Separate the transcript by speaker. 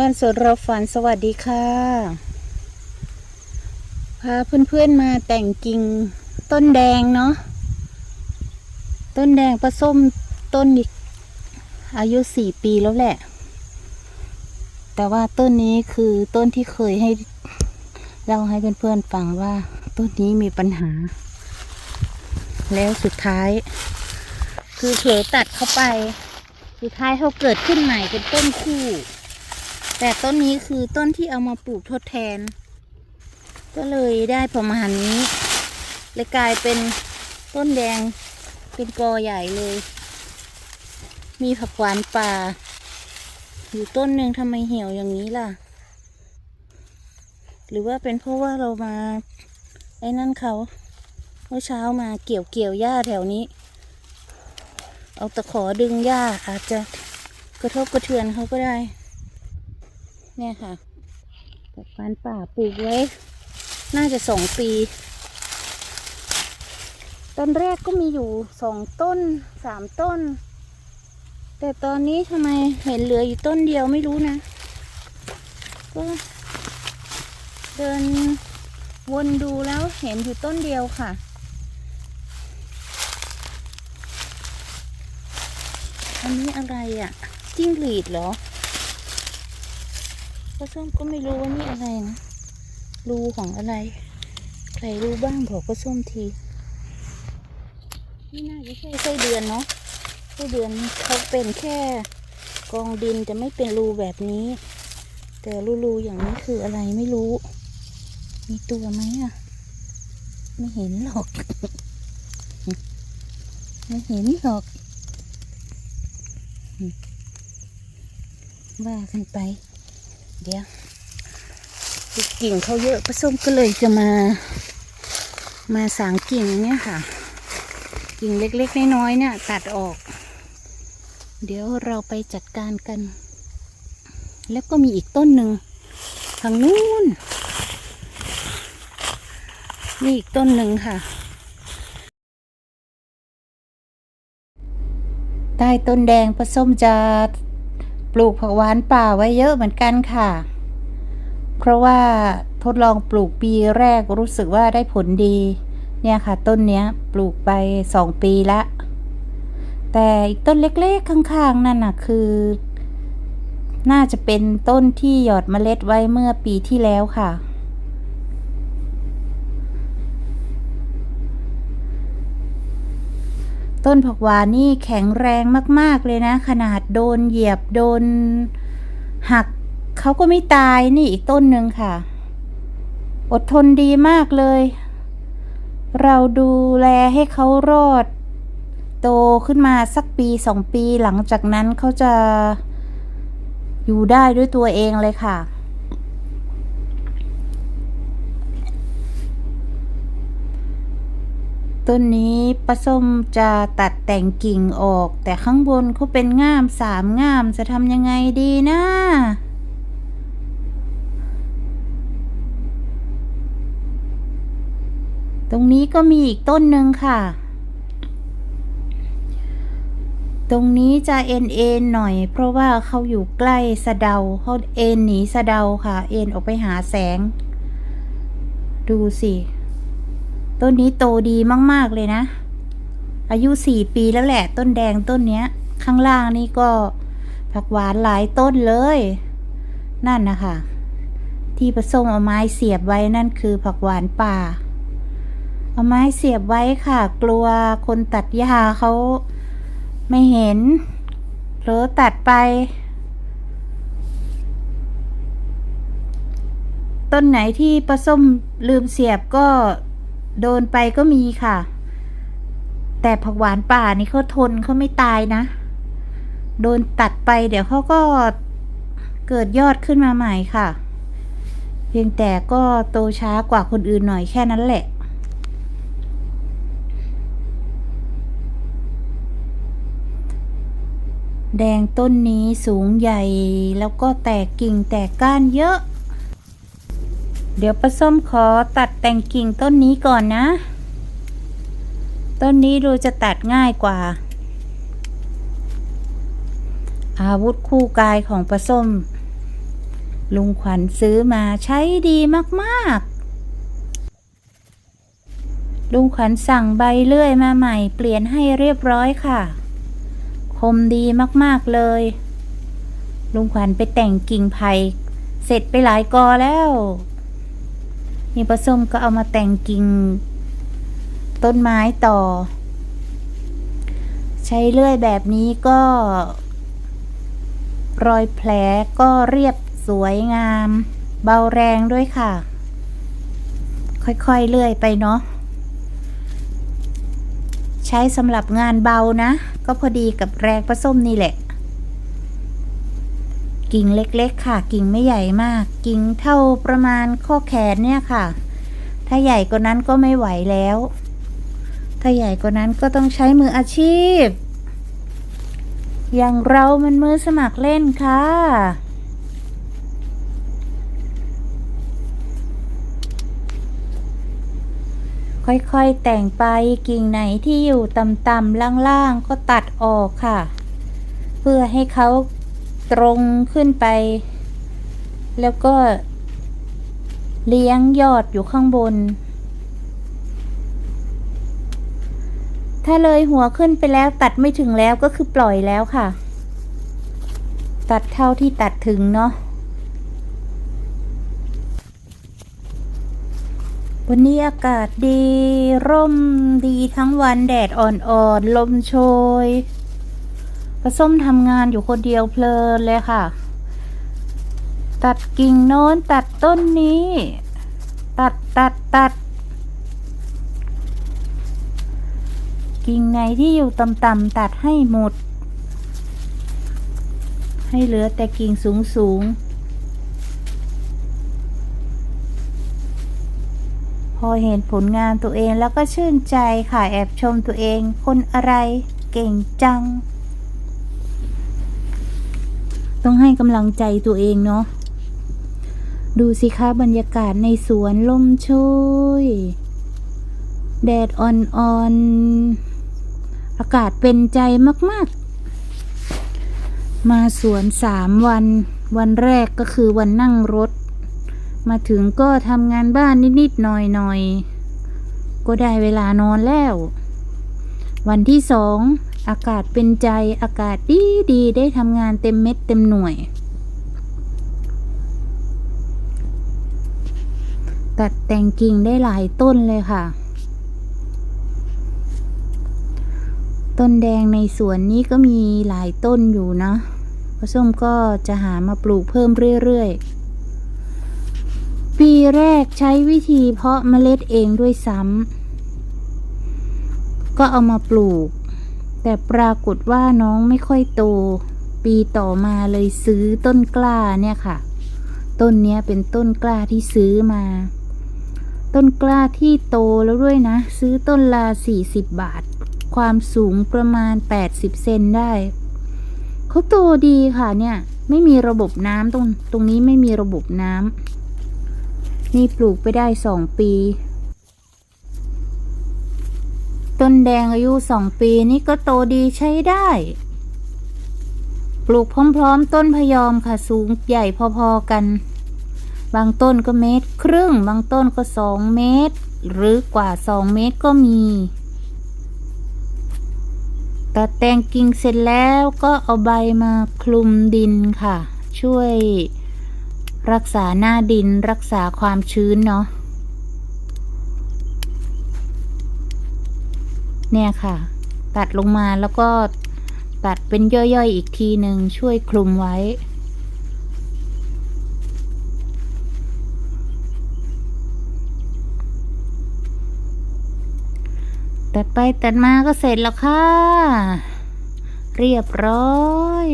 Speaker 1: บ้านสวนเราฝันสวัสดีค่ะ พาเพื่อนๆมาแต่งกิ่งต้นแดงเนาะ ต้นแดงผสมต้นอีกอายุสี่ปีแล้วแหละ แต่ว่าต้นนี้คือต้นที่เคยให้เล่าให้เพื่อนๆฟังว่าต้นนี้มีปัญหา แล้วสุดท้าย คือเผลอตัดเข้าไป สุดท้ายเขาเกิดขึ้นใหม่เป็นต้นคู่ แต่ต้นนี้คือต้นที่เอามาปลูกทดแทน ก็เลยได้ประมาณนี้เลยกลายเป็นต้นแดงเป็นกอใหญ่เลย มีผักหวานป่า อยู่ต้นหนึ่งทำไมเหี่ยวอย่างนี้ล่ะ หรือว่าเป็นเพราะว่าเรามา ไอ้นั่นเขาเมื่อเช้ามาเกี่ยวเกี่ยวหญ้าแถวนี้ เอาตะขอดึงหญ้าอาจจะกระทบกระเทือนเขาก็ได้ เนี่ยค่ะผักหวานป่าปลูกไว้ น่าจะสองปีต้นแรกก็มีอยู่สองต้นสามต้น แต่ตอนนี้ทำไมเห็นเหลืออยู่ต้นเดียวไม่รู้นะ ก็เดินวนดูแล้วเห็นอยู่ต้นเดียวค่ะ อันนี้อะไรอะ่ะจิ้งหรีดเหรอ ป้าส้มก็ไม่รู้ว่านี่อะไรนะ รูของอะไร ใครรู้บ้างบอกป้าส้มที นี่น่าจะใช่ไส้เดือนเนาะไส้เดือนเขาเป็นแค่กองดินจะไม่เป็นรูแบบนี้ แต่รูๆอย่างนี้คืออะไรไม่รู้ มีตัวไหมอะไม่เห็นหรอก ไม่เห็นหรอกว่ากันไป เดี๋ยวกิ่งเขาเยอะผสมก็เลยจะมา มาสางกิ่งเนี่ยค่ะ กิ่งเล็กๆน้อยๆเนี่ยตัดออก เดี๋ยวเราไปจัดการกัน แล้วก็มีอีกต้นหนึ่งทางนู้นนี่อีกต้นหนึ่งค่ะ ใต้ต้นแดงผสมจะ ลูกผักหวานป่าไว้เยอะเหมือนกันค่ะ เพราะว่าทดลองปลูกปีแรกรู้สึกว่าได้ผลดี เนี่ยค่ะ ต้นเนี้ยปลูกไปสองปีละ แต่อีกต้นเล็กๆข้างๆ นั่นน่ะคือ น่าจะเป็นต้นที่หยอดเมล็ดไว้เมื่อปีที่แล้วค่ะ ต้นผักหวานนี่แข็งแรงมาก ๆ เลยนะ ขนาดโดนเหยียบโดน หักเขาก็ไม่ตายนี่อีกต้นหนึ่งค่ะ อดทนดีมากเลย เราดูแลให้เขารอด โตขึ้นมาสักปีสองปีหลังจากนั้นเขาจะอยู่ได้ด้วยตัวเองเลยค่ะ ต้นนี้ป้าส้มจะตัดแต่งกิ่งออก แต่ข้างบนเขาเป็นง่ามสามง่ามจะทำยังไงดีนะตรงนี้ก็มีอีกต้นหนึ่งค่ะ ตรงนี้จะเอ็นเอ็นหน่อย เพราะว่าเขาอยู่ใกล้สะเดาเขาเอ็นหนีสะเดาค่ะ เอ็นออกไปหาแสง ดูสิ ต้นนี้โตดีมาก ๆ เลยนะ อายุสี่ปีแล้วแหละ ต้นแดงต้นเนี้ย ข้างล่างนี่ก็ผักหวานหลายต้นเลย นั่นนะคะที่ผสมเอาไม้เสียบไว้นั่นคือผักหวานป่า เอาไม้เสียบไว้ค่ะ กลัวคนตัดหญ้าเขาไม่เห็นเผลอตัดไป ต้นไหนที่ปลาส้มลืมเสียบก็ โดนไปก็มีค่ะ แต่ผักหวานป่านี่เขาทนเขาไม่ตายนะ โดนตัดไปเดี๋ยวเขาก็เกิดยอดขึ้นมาใหม่ค่ะ เพียงแต่ก็โตช้ากว่าคนอื่นหน่อยแค่นั้นแหละแดงต้นนี้สูงใหญ่แล้วก็แตกกิ่งแตกก้านเยอะ เดี๋ยวป้าส้มขอตัดแต่งกิ่งต้นนี้ก่อนนะ ต้นนี้ดูจะตัดง่ายกว่า อาวุธคู่กายของป้าส้ม ลุงขวัญซื้อมาใช้ดีมากๆ ลุงขวัญสั่งใบเลื่อยมาใหม่ เปลี่ยนให้เรียบร้อยค่ะ คมดีมากๆเลย ลุงขวัญไปแต่งกิ่งไผ่เสร็จไปหลายกอแล้ว นี่ปลาส้มก็เอามาแต่งกิ่ง ต้นไม้ต่อ ใช้เลื่อยแบบนี้ก็ รอยแผลก็เรียบสวยงาม เบาแรงด้วยค่ะ ค่อยๆเลื่อยไปเนาะใช้สำหรับงานเบานะ ก็พอดีกับแรงปลาส้มนี่แหละ กิ่งเล็กๆ ค่ะ กิ่งไม่ใหญ่มาก กิ่งเท่าประมาณข้อแขนเนี่ยค่ะ ถ้าใหญ่กว่านั้นก็ไม่ไหวแล้ว ถ้าใหญ่กว่านั้นก็ต้องใช้มืออาชีพ อย่างเรามันมือสมัครเล่นค่ะค่อยๆ แต่งไปกิ่งไหนที่อยู่ต่ำๆล่างๆ ก็ตัดออกค่ะ เพื่อให้เขา ตรงขึ้นไป แล้วก็เลี้ยงยอดอยู่ข้างบน ถ้าเลยหัวขึ้นไปแล้วตัดไม่ถึงแล้วก็คือปล่อยแล้วค่ะ ตัดเท่าที่ตัดถึงเนาะวันนี้อากาศดี ร่มดีทั้งวันแดดอ่อนๆ ลมโชย ปลาส้มทำงานอยู่คนเดียวเพลินเลยค่ะ ตัดกิ่งโน้นตัดต้นนี้ ตัดตัดตัด กิ่งไหนที่อยู่ต่ำๆตัดให้หมด ให้เหลือแต่กิ่งสูงๆพอเห็นผลงานตัวเองแล้วก็ชื่นใจค่ะแอบชมตัวเอง คนอะไรเก่งจัง ต้องให้กำลังใจตัวเองเนาะดูสิคะบรรยากาศในสวนลมโชยแดดอ่อนๆอากาศเป็นใจมากๆ มาสวนสามวัน วันแรกก็คือวันนั่งรถ มาถึงก็ทำงานบ้านนิดๆหน่อยๆ ก็ได้เวลานอนแล้ว วันที่สอง อากาศเป็นใจอากาศดีดีได้ทำงานเต็มเม็ดเต็มหน่วย ตัดแต่งกิ่งได้หลายต้นเลยค่ะ ต้นแดงในสวนนี้ก็มีหลายต้นอยู่นะผส้มก็จะหามาปลูกเพิ่มเรื่อยๆ ปีแรกใช้วิธีเพาะเมล็ดเองด้วยซ้ำก็เอามาปลูก แต่ปรากฏว่าน้องไม่ค่อยโต ปีต่อมาเลยซื้อต้นกล้าเนี่ยค่ะ ต้นเนี้ยเป็นต้นกล้าที่ซื้อมา ต้นกล้าที่โตแล้วด้วยนะ ซื้อต้นละสี่สิบบาท ความสูงประมาณแปดสิบเซนได้เขาโตดีค่ะเนี่ย ไม่มีระบบน้ำตรงตรงนี้ไม่มีระบบน้ำนี่ปลูกไปได้สองปี ต้นแดงอายุสองปีนี่ก็โตดีใช้ได้ ปลูกพร้อมๆ ต้นพยอมค่ะสูงใหญ่พอๆกัน บางต้นก็เมตรครึ่ง บางต้นก็สองเมตร หรือกว่าสองเมตรก็มีตัดแต่งกิ่งเสร็จแล้วก็เอาใบมาคลุมดินค่ะ ช่วยรักษาหน้าดินรักษาความชื้นเนาะ เนี่ยค่ะ ตัดลงมาแล้วก็ตัดเป็นย่อยๆอีกทีหนึ่งช่วยคลุมไว้ ตัดไปตัดมาก็เสร็จแล้วค่ะ เรียบร้อย